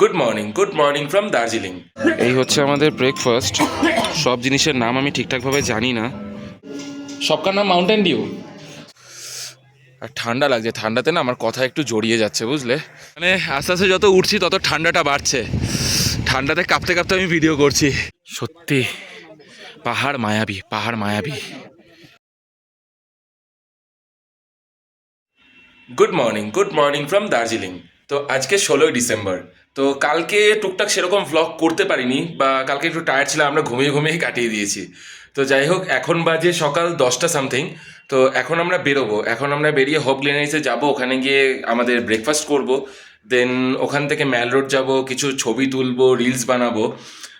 Good morning good morning from Darjeeling এই হচ্ছে আমাদের ব্রেকফাস্ট সব জিনিসের নাম আমি ঠিকঠাকভাবে জানি না। সবকার নাম মাউন্টেন ডিউ আর ঠান্ডা লাগছে ঠান্ডাতে না আমার কথা একটু জড়িয়ে যাচ্ছে বুঝলে? মানে আস্তে আস্তে যত উঠছি তত ঠান্ডাটা বাড়ছে। ঠান্ডাতে কাঁপতে কাঁপতে আমি ভিডিও করছি। সত্যি পাহাড় মায়াবী পাহাড় মায়াবী। Good morning good morning from Darjeeling তো আজকে ষোলোই ডিসেম্বর। তো কালকে টুকটাক সেরকম ভ্লগ করতে পারিনি বা কালকে একটু টায়ার্ড ছিলাম, আমরা ঘুমিয়ে ঘুমিয়ে কাটিয়ে দিয়েছি। তো যাই হোক, এখন বাজে সকাল দশটা সামথিং তো এখন আমরা বেরোবো। এখন আমরা বেরিয়ে হোপ গ্লেনারিসে যাব, ওখানে গিয়ে আমাদের ব্রেকফাস্ট করব। দেন ওখান থেকে ম্যাল রোড যাব, কিছু ছবি তুলবো রিলস বানাবো।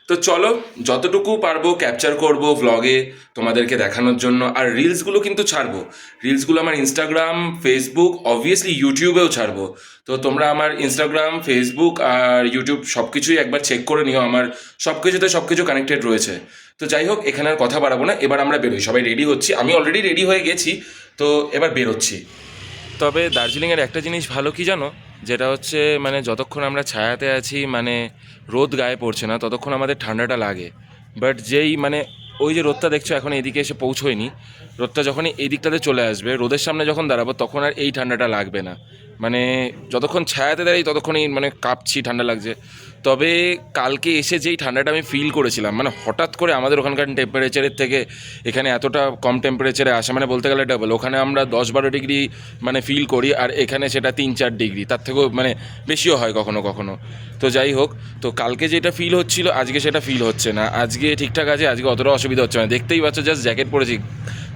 তো চলো, যতটুকু পারব ক্যাপচার করব ভ্লগে তোমাদেরকে দেখানোর জন্য। আর রিলসগুলো কিন্তু ছাড়বো। রিলসগুলো আমার ইনস্টাগ্রাম ফেসবুক অবভিয়াসলি ইউটিউবেও ছাড়বো। তো তোমরা আমার ইনস্টাগ্রাম ফেসবুক আর ইউটিউব সব কিছুই একবার চেক করে নিও। আমার সব কিছুতে সব কিছু কানেক্টেড রয়েছে। তো যাই হোক, এখানে আর কথা বাড়াবো না। এবার আমরা বেরোই। সবাই রেডি হচ্ছি? আমি অলরেডি রেডি হয়ে গেছি। তো এবার বেরোচ্ছি। তবে দার্জিলিংয়ের একটা জিনিস ভালো কি জানো? যেটা হচ্ছে মানে যতক্ষণ আমরা ছায়াতে আছি মানে রোদ গায়ে পড়ছে না, ততক্ষণ আমাদের ঠান্ডাটা লাগে। বাট যেই মানে ওই যে রোদটা দেখছ, এখন এদিকে এসে পৌঁছোয়নি। রোদটা যখনই এই দিকটাতে চলে আসবে, রোদের সামনে যখন দাঁড়াবো, তখন আর এই ঠান্ডাটা লাগবে না। মানে যতক্ষণ ছায়াতে দাঁড়াই ততক্ষণই মানে কাঁপছি, ঠান্ডা লাগছে। তবে কালকে এসে যেই ঠান্ডাটা আমি ফিল করেছিলাম মানে হঠাৎ করে আমাদের ওখানকার টেম্পারেচারের থেকে এখানে এতটা কম টেম্পারেচারে আসা মানে বলতে গেলে ডাবল ওখানে আমরা দশ বারো ডিগ্রি মানে ফিল করি, আর এখানে সেটা তিন চার ডিগ্রি তার থেকেও মানে বেশিও হয় কখনো কখনো। তো যাই হোক, তো কালকে যেটা ফিল হচ্ছিল, আজকে সেটা ফিল হচ্ছে না। আজকে ঠিকঠাক আছে, আজকে অতটা অসুবিধা হচ্ছে না। দেখতেই পাচ্ছ জাস্ট জ্যাকেট পরেছি।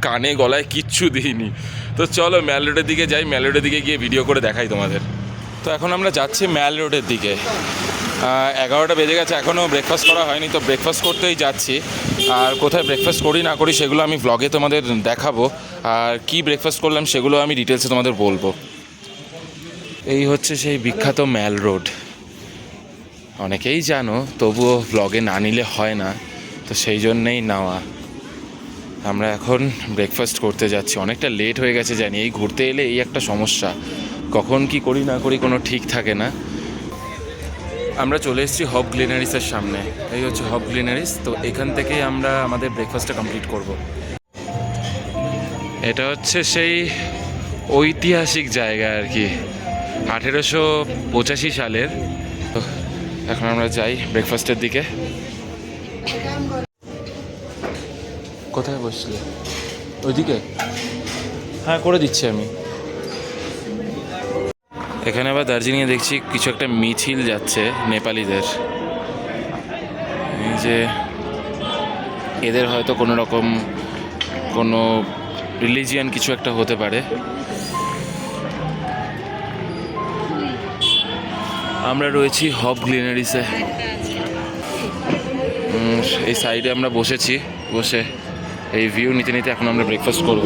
কানে গলায় কিচ্ছু দিইনি। তো চলো ম্যাল রোডের দিকে যাই ম্যাল রোডের দিকে গিয়ে ভিডিও করে দেখাই তোমাদের। তো এখন আমরা যাচ্ছি ম্যাল রোডের দিকে এগারোটা বেজে গেছে এখনও ব্রেকফাস্ট করা হয়নি, তো ব্রেকফাস্ট করতেই যাচ্ছি। আর কোথায় ব্রেকফাস্ট করি না করি সেগুলো আমি ব্লগে তোমাদের দেখাবো। আর কি ব্রেকফাস্ট করলাম সেগুলো আমি ডিটেলসে তোমাদের বলব। এই হচ্ছে সেই বিখ্যাত ম্যাল রোড অনেকেই জানো, তবুও ব্লগে না নিলে হয় না, তো সেই জন্যেই নেওয়া। আমরা এখন ব্রেকফাস্ট করতে যাচ্ছি। অনেকটা লেট হয়ে গেছে জানি, এই ঘুরতে এলে এই একটা সমস্যা। কখন কি করি না করি কোনো ঠিক থাকে না। আমরা চলে এসেছি হব গ্লিনারিসের সামনে। এই হচ্ছে হব গ্লিনারিস তো এখান থেকেই আমরা আমাদের ব্রেকফাস্টটা কমপ্লিট করব। এটা হচ্ছে সেই ঐতিহাসিক জায়গা আর কি। আঠেরোশো পঁচাশি সালের। এখন আমরা যাই ব্রেকফাস্টের দিকে। কোথায় বসলি? ওইদিকে? হ্যাঁ করে দিচ্ছি আমি। এখানে আবার দার্জিলিংয়ে দেখছি কিছু একটা মিছিল যাচ্ছে নেপালিদের। যে এদের হয়তো কোনো রকম কোনো রিলিজিয়ান কিছু একটা হতে পারে। আমরা রয়েছি হব গ্লিনারিসে এই সাইডে আমরা বসেছি, বসে এই ভিউ নিতে নিতে এখন আমরা ব্রেকফাস্ট করব।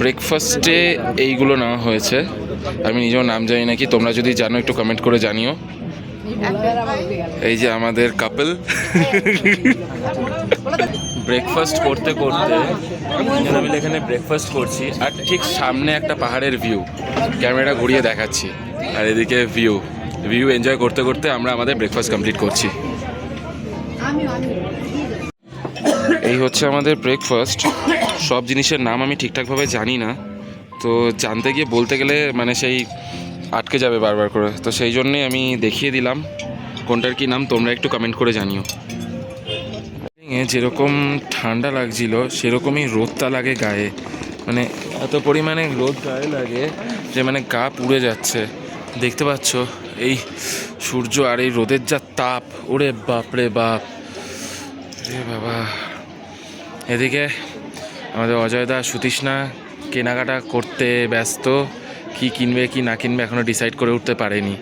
ব্রেকফাস্টে এইগুলো নেওয়া হয়েছে। আমি নিজেও নাম জানি নাকি তোমরা যদি জানো একটু কমেন্ট করে জানিও। এই যে আমাদের কাপল ব্রেকফাস্ট করতে করতে মিলে এখানে ব্রেকফাস্ট করছি, আর ঠিক সামনে একটা পাহাড়ের ভিউ ক্যামেরা ঘুরিয়ে দেখাচ্ছি, আর এদিকে ভিউ ভিউ এনজয় করতে করতে আমরা আমাদের ব্রেকফাস্ট কমপ্লিট করছি। এই হচ্ছে আমাদের ব্রেকফাস্ট সব জিনিসের নাম আমি ঠিকঠাকভাবে জানি না। তো জানতে গিয়ে বলতে গেলে মানে সেই আটকে যাবে বারবার করে। তো সেই জন্যই আমি দেখিয়ে দিলাম কোনটার কি নাম, তোমরা একটু কমেন্ট করে জানিও। যেরকম ঠান্ডা লাগছিল, সেরকমই রোদটা লাগে গায়ে। মানে এত পরিমাণে রোদ গায়ে লাগে যে মানে গা পুড়ে যাচ্ছে। দেখতে পাচ্ছ, এই সূর্য আর এই রোদের যা তাপ, ওরে বাপ রে বাপ। রে বাবা। এদিকে আমাদের অজয়দা সুতৃষ্ণা কেনাকাটা করতে ব্যস্ত। কি কিনবে কি না কিনবে এখনও ডিসাইড করে উঠতে পারেনি।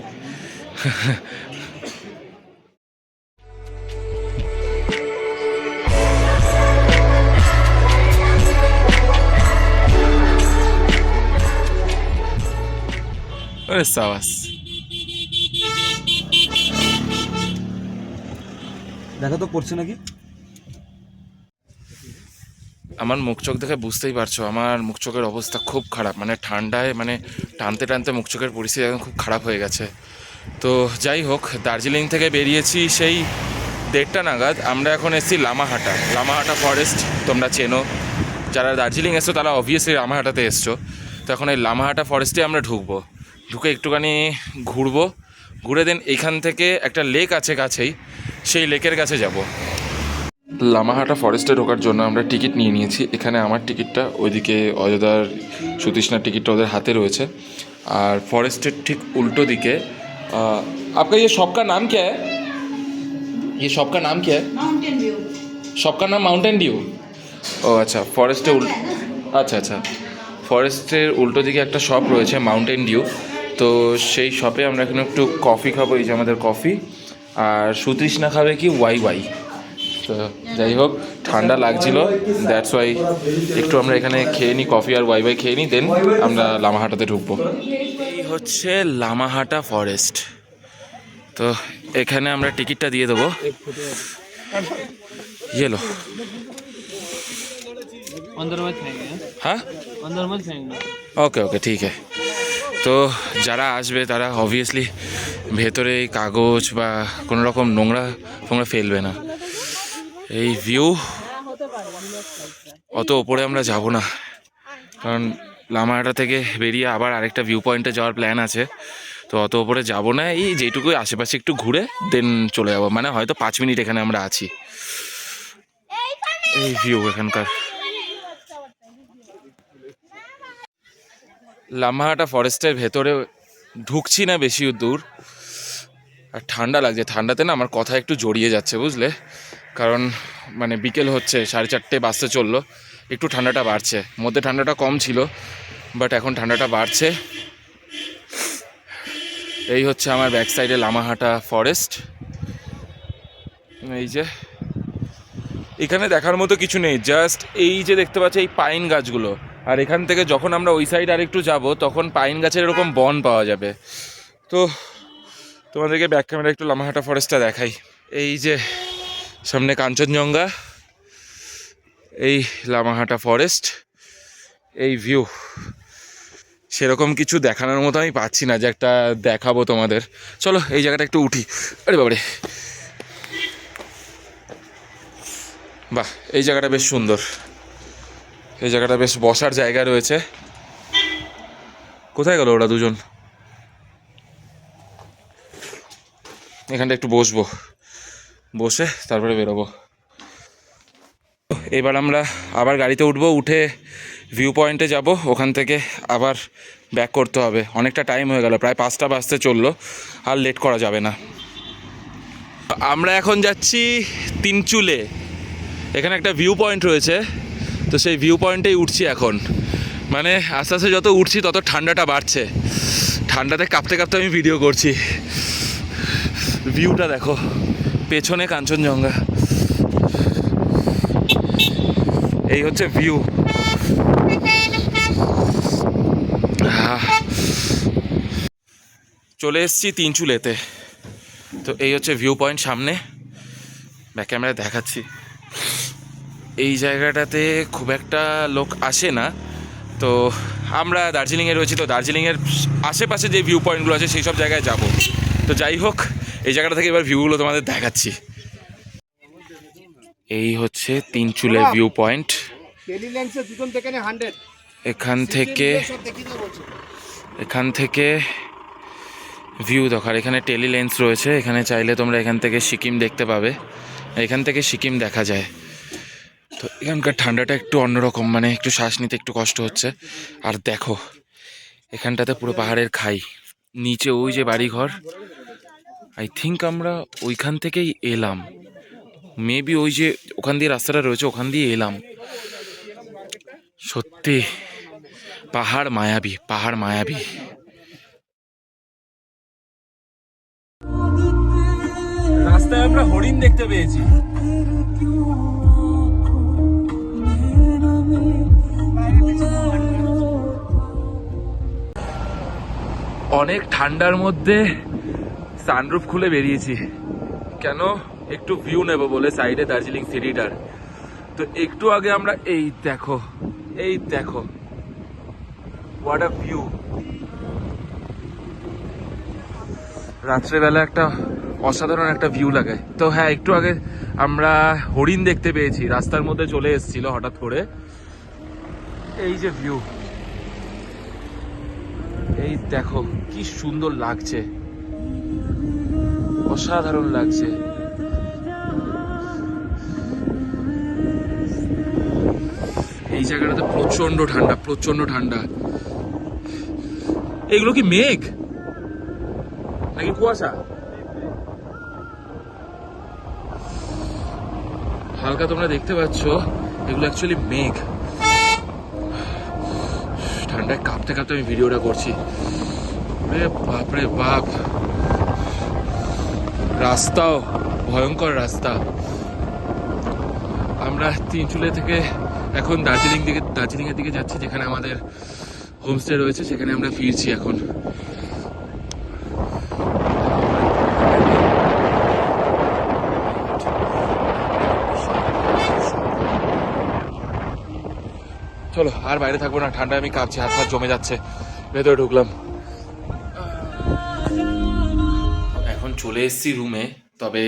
দেখা তো পড়ছে নাকি? আমার মুখ চোখ দেখে বুঝতেই পারছ, আমার মুখ চোখের অবস্থা খুব খারাপ। মানে ঠান্ডায় মানে টানতে টানতে মুখ চোখের পরিস্থিতি এখন খুব খারাপ হয়ে গেছে। তো যাই হোক, দার্জিলিং থেকে বেরিয়েছি সেই দেড়টা নাগাদ। আমরা এখন এসেছি লামাহাটা। লামাহাটা ফরেস্ট তোমরা চেনো। যারা দার্জিলিং এসছো, তারা অবভিয়াসলি লামাহাটাতে এসছো। তো এখন এই লামাহাটা ফরেস্টে আমরা ঢুকবো। ঢুকে একটুখানি ঘুরবো। ঘুরে দেন এইখান থেকে একটা লেক আছে কাছেই, সেই লেকের কাছে যাব। লামাহাটা ফরেস্টে ঢোকার জন্য আমরা টিকিট নিয়ে নিয়েছি। এখানে আমার টিকিটটা ওইদিকে অযোধ্যার সুতৃষ্ণার টিকিটটা ওদের হাতে রয়েছে। আর ফরেস্টের ঠিক উল্টো দিকে আপনার ইয়ে সবকা নাম কে হ্যাঁ? ইয়ে সবকা নাম কে হ্যাঁ? সবকা নাম মাউন্টেন ডিউ ও আচ্ছা ফরেস্টে উল্টো আচ্ছা আচ্ছা। ফরেস্টের উল্টো দিকে একটা শপ রয়েছে মাউন্টেন ডিউ তো সেই শপে আমরা এখানে একটু কফি খাব এই যে আমাদের কফি আর সুতৃষ্ণা খাবে কি? ওয়াই ওয়াই তো যাই হোক ঠান্ডা লাগছিল দ্যাটস ওয়াই একটু আমরা এখানে খেয়ে নিই কফি আর ওয়াই ওয়াই খেয়ে নিই দেন আমরা লামাহাটাতে ঢুকবো। এই হচ্ছে লামাহাটা ফরেস্ট তো এখানে আমরা টিকিটটা দিয়ে দেবো। ইয়েলো হ্যাঁ? ওকে ওকে ঠিক আছে। তো যারা আসবে তারা অবভিয়াসলি ভেতরে কাগজ বা কোনো রকম নোংরা ফোংরা ফেলবে না। এই ভিউ অত ওপরে আমরা যাব না। কারণ লামাহাটা থেকে বেরিয়ে আবার আরেকটা ভিউ পয়েন্টে যাওয়ার প্ল্যান আছে। তো অত ওপরে যাব না। এই যেটুকু আশেপাশে একটু ঘুরে দেন চলে যাব। মানে হয়তো পাঁচ মিনিট এখানে আমরা আছি। এই ভিউ এখানকার। লামাহাটা ফরেস্টের ভেতরে ঢুকছি না বেশি দূর। আর ঠান্ডা লাগছে। ঠান্ডাতে না আমার কথা একটু জড়িয়ে যাচ্ছে, বুঝলে? কারণ মানে বিকেল হচ্ছে, সাড়ে চারটে বাজতে চলল। একটু ঠান্ডাটা বাড়ছে। মধ্যে ঠান্ডাটা কম ছিল, বাট এখন ঠান্ডাটা বাড়ছে। এই হচ্ছে আমার ব্যাক সাইডে লামাহাটা ফরেস্ট। এই যে, এখানে দেখার মতো কিছু নেই। জাস্ট এই যে দেখতে পাচ্ছি, এই পাইন গাছগুলো। আর এখান থেকে যখন আমরা ওই সাইড আর একটু যাব, তখন পাইন গাছের এরকম বন পাওয়া যাবে। তো, তোমাদেরকে ব্যাক ক্যামেরা একটু লামাহাটা ফরেস্টটা দেখাই। এই যে সামনে কাঞ্চনজঙ্ঘা, এই লামাহাটা ফরেস্ট এই ভিউ সেরকম কিছু দেখানোর মতো আমি পাচ্ছি না, যে একটা দেখাবো তোমাদের। চলো, এই জায়গাটা একটু উঠি। আরে বাবারে। বাহ, এই জায়গাটা বেশ সুন্দর। এই জায়গাটা বেশ বসার জায়গা রয়েছে। কোথায় গেল ওরা দুজন? এখানটা একটু বসবো। বসে তারপরে বেরোবো। এবার আমরা আবার গাড়িতে উঠবো, উঠে ভিউ পয়েন্টে যাব, ওখান থেকে আবার ব্যাক করতে হবে। অনেকটা টাইম হয়ে গেল, প্রায় পাঁচটা বাজতে চলল, আর লেট করা যাবে না। আমরা এখন যাচ্ছি তিনচুলে। এখানে একটা ভিউ পয়েন্ট রয়েছে, তো সেই ভিউ পয়েন্টেই উঠছি এখন। মানে আস্তে আস্তে যত উঠছি, তত ঠান্ডাটা বাড়ছে। ঠান্ডাতে কাঁপতে কাঁপতে আমি ভিডিও করছি। ভিউটা দেখো। পেছনে কাঞ্চনজঙ্ঘা। এই হচ্ছে ভিউ চলে এসছি তিনচুলেতে। তো এই হচ্ছে ভিউ পয়েন্ট সামনে। ব্যাক ক্যামেরা দেখাচ্ছি। এই জায়গাটাতে খুব একটা লোক আসে না। তো আমরা দার্জিলিংয়ে রয়েছি, তো দার্জিলিংয়ের আশেপাশে যে ভিউ পয়েন্টগুলো আছে, সেই সব জায়গায় যাব। তো যাই হোক এই জায়গাটা থেকে এবার ভিউগুলো তোমাদের দেখাচ্ছি। এই হচ্ছে তিন চুলের ভিউ পয়েন্ট এখান থেকে এখান থেকে ভিউ দেখো আর এখানে টেলি লেন্স রয়েছে। এখানে চাইলে তোমরা এখান থেকে সিকিম দেখতে পাবে। এখান থেকে সিকিম দেখা যায়। তো এখানকার ঠান্ডাটা একটু অন্যরকম মানে একটু শ্বাস নিতে একটু কষ্ট হচ্ছে। আর দেখো এখানটাতে পুরো পাহাড়ের খাই। নিচে ওই যে বাড়িঘর আই থিঙ্ক আমরা ওইখান থেকেই এলাম। মেবি ওই যে ওখান দিয়ে রাস্তাটা রয়েছে ওখান দিয়ে এলাম। সত্যি পাহাড় মায়াবী পাহাড় মায়াবী। রাস্তায় আমরা হরিণ দেখতে পেয়েছি। অনেক ঠান্ডার মধ্যে সানরুফ খুলে বেরিয়েছি। কেন? একটু ভিউ নেব বলে সাইডে দার্জিলিং সিটিটার তো একটু আগে আমরা, এই দেখো এই দেখো। হোয়াট আ ভিউ রাত্রেবেলা একটা অসাধারণ একটা ভিউ লাগে তো হ্যাঁ একটু আগে আমরা হরিণ দেখতে পেয়েছি। রাস্তার মধ্যে চলে এসেছিল হঠাৎ করে। এই যে ভিউ এই দেখো, কি সুন্দর লাগছে। অসাধারণ লাগছে। এই জায়গাটাতে প্রচণ্ড ঠান্ডা প্রচণ্ড ঠান্ডা। এগুলো কি মেঘ? নাকি কুয়াশা? হালকা তোমরা দেখতে পাচ্ছ, এগুলো অ্যাকচুয়ালি মেঘ। ঠান্ডায় কাঁপতে কাঁপতে আমি ভিডিওটা করছি। রে বাপ বাপ। রাস্তাও, ভয়ঙ্কর রাস্তা। আমরা তিনচুলে থেকে এখন দার্জিলিং দিকে দার্জিলিং এর দিকে যাচ্ছি, যেখানে আমাদের হোমস্টে রয়েছে, সেখানে আমরা ফিরছি এখন। চলো, আর বাইরে থাকব না, ঠান্ডায় আমি কাঁপছি হাত হাত জমে যাচ্ছে, ভেতরে ঢুকলাম। চলে এসেছি রুমে তবে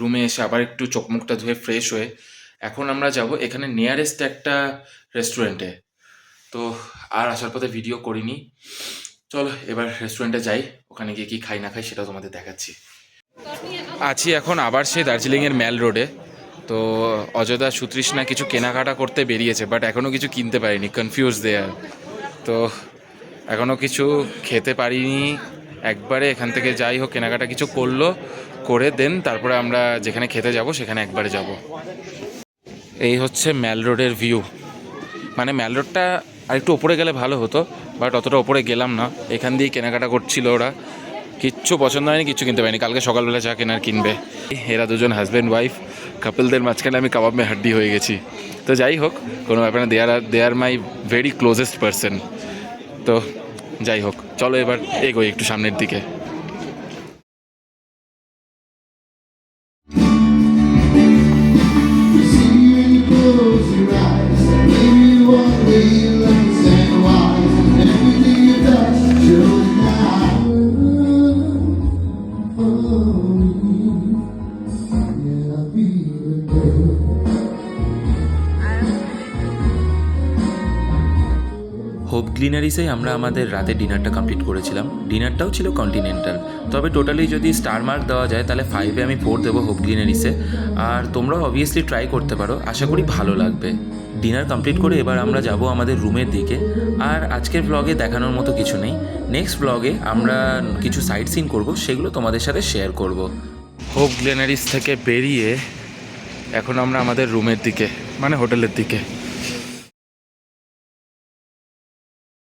রুমে এসে আবার একটু চোখ ধুয়ে ফ্রেশ হয়ে এখন আমরা যাব এখানে নিয়ারেস্ট একটা রেস্টুরেন্টে তো আর আসার পথে ভিডিও করিনি। চলো, এবার রেস্টুরেন্টে যাই, ওখানে গিয়ে কি খাই না খাই সেটা তোমাদের দেখাচ্ছি। আছি এখন আবার সেই দার্জিলিংয়ের ম্যাল রোডে। তো অযোধ্যা সুতৃষ্ণা কিছু কেনাকাটা করতে বেরিয়েছে বাট এখনও কিছু কিনতে পারিনি কনফিউজ দেয়ার তো এখনও কিছু খেতে পারিনি একবারে এখান থেকে যাই হোক, কেনাকাটা কিছু করল, করে দেন, তারপরে আমরা যেখানে খেতে যাব, সেখানে একবারে যাব। এই হচ্ছে ম্যাল রোডের ভিউ মানে ম্যাল রোডটা আরেকটু ওপরে গেলে ভালো হতো বাট অতটা ওপরে গেলাম না। এখান দিয়ে কেনাকাটা করছিল ওরা। কিচ্ছু পছন্দ হয়নি, কিচ্ছু কিনতে পারিনি। কালকে সকালবেলা যা কেনার কিনবে। এরা দুজন হাজব্যান্ড ওয়াইফ কাপলদের মাঝখানে আমি কাবাব মে হাড্ডি হয়ে গেছি। তো যাই হোক, কোনো ব্যাপার না they are they are my very closest person তো যাই হোক চলো এবার এগোই একটু সামনের দিকে। গ্লিনারিসে আমরা আমাদের রাতে ডিনারটা কমপ্লিট করেছিলাম। ডিনারটাও ছিল কন্টিনেন্টাল তবে টোটালি যদি স্টার মার্ক দেওয়া যায়, তাহলে ফাইভে আমি ফোর দেবো হোপ গ্লিনারিসে আর তোমরাও অবভিয়াসলি ট্রাই করতে পারো। আশা করি ভালো লাগবে। ডিনার কমপ্লিট করে এবার আমরা যাব আমাদের রুমের দিকে। আর আজকের ব্লগে দেখানোর মতো কিছু নেই। নেক্সট ব্লগে আমরা কিছু সাইট সিন করব, সেগুলো তোমাদের সাথে শেয়ার করব। হোপ গ্লেনারিস থেকে বেরিয়ে এখন আমরা আমাদের রুমের দিকে মানে হোটেলের দিকে।